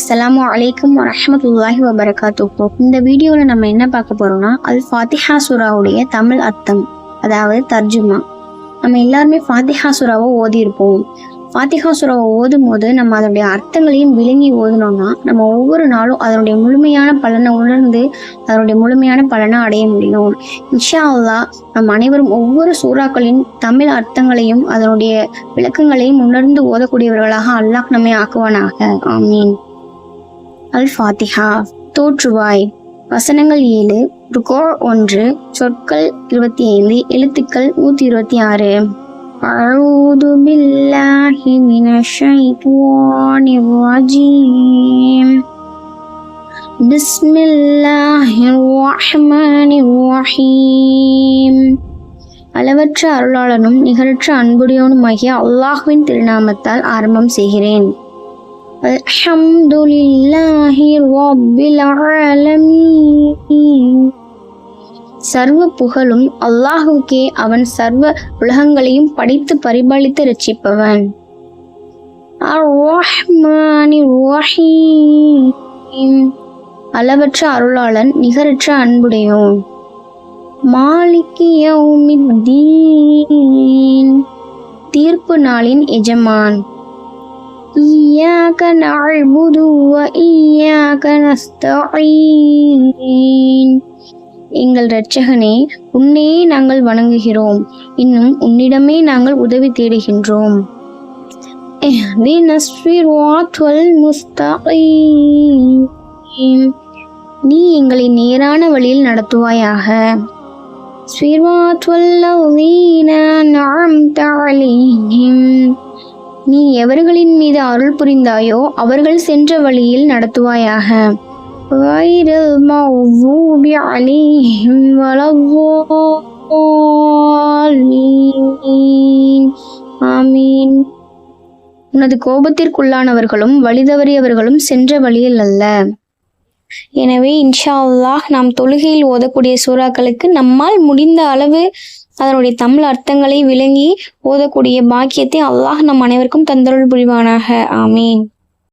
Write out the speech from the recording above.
அஸ்ஸலாமு அலைக்கும் வரமத்துல்லாஹி வபரகாத்துஹு இந்த வீடியோவில் நம்ம என்ன பார்க்க போகிறோம்னா அல் ஃபாத்திஹா சுராவுடைய தமிழ் அர்த்தம் அதாவது தர்ஜுமா. நம்ம எல்லாருமே ஃபாத்திஹா சுராவை ஓதி இருப்போம் ஃபாத்திஹா சுராவை ஓதும் போது நம்ம அதனுடைய அர்த்தங்களையும் விளங்கி ஓதுனோம்னா நம்ம ஒவ்வொரு நாளும் அதனுடைய முழுமையான பலனை உணர்ந்து அதனுடைய முழுமையான பலனை அடைய முடியும். இன்ஷா அல்லாஹ் நம் அனைவரும் ஒவ்வொரு சூறாக்களின் தமிழ் அர்த்தங்களையும் அதனுடைய விளக்கங்களையும் உணர்ந்து ஓதக்கூடியவர்களாக அல்லாஹ் நம்மை ஆக்குவானாக. ஆமீன். அல் ஃபாத்திஹா தோற்றுவாய் வசனங்கள் ஏழு ருகோ ஒன்று சொற்கள் இருபத்தி ஐந்து எழுத்துக்கள் நூத்தி இருபத்தி ஆறு أعوذ بالله من الشيطان الرجيم بسم الله الرحمن الرحيم அளவற்ற அருளாளனும் நிகரற்ற அன்புடையவனுமாகிய அல்லாஹ்வின் திருநாமத்தால் ஆரம்பம் செய்கிறேன் الحمد لله رب العالمين சர்வ புகழும் அல்லாஹுக்கே அவன் சர்வ உலகங்களையும் படைத்து பரிபாலித்து ரட்சிப்பவன். அளவற்ற அருளாளன் நிகரற்ற அன்புடையோன். மாலிகி தீர்ப்பு நாளின் எஜமான். إياك نعبد وإياك نستعين. எங்கள் இரட்சகனே உன்னையே நாங்கள் வணங்குகிறோம். இன்னும் உன்னிடமே நாங்கள் உதவி தேடுகின்றோம். நீ எங்களை நேரான வழியில் நடத்துவாயாக. ஸிராத்தல் லதீன அன்அம்த நீ எவர்களின் மீது அருள் புரிந்தாயோ அவர்கள் சென்ற வழியில் நடத்துவாயாக غير المغضوب عليهم ولا الضالين ஆமீன் உனது கோபத்திற்குள்ளானவர்களும் வழிதவறியவர்களும் சென்ற வழியில் அல்ல எனவே இன்ஷா அல்லாஹ் நாம் தொழுகையில் ஓதக்கூடிய சூறாக்களுக்கு நம்மால் முடிந்த அளவு அதனுடைய தமிழ் அர்த்தங்களை விளங்கி ஓதக்கூடிய பாக்கியத்தை அல்லாஹ் நம் அனைவருக்கும் தந்தருள் புரிவானாக. ஆமீன்.